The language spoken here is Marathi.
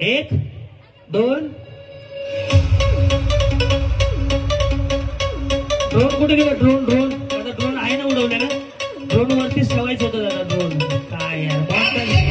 एक दोन. ड्रोन कुठे गेला? ड्रोन ड्रोन आता ड्रोन आहे ना उडवलेला. ड्रोन वरती सवायचं होतं दादा ड्रोन काय यार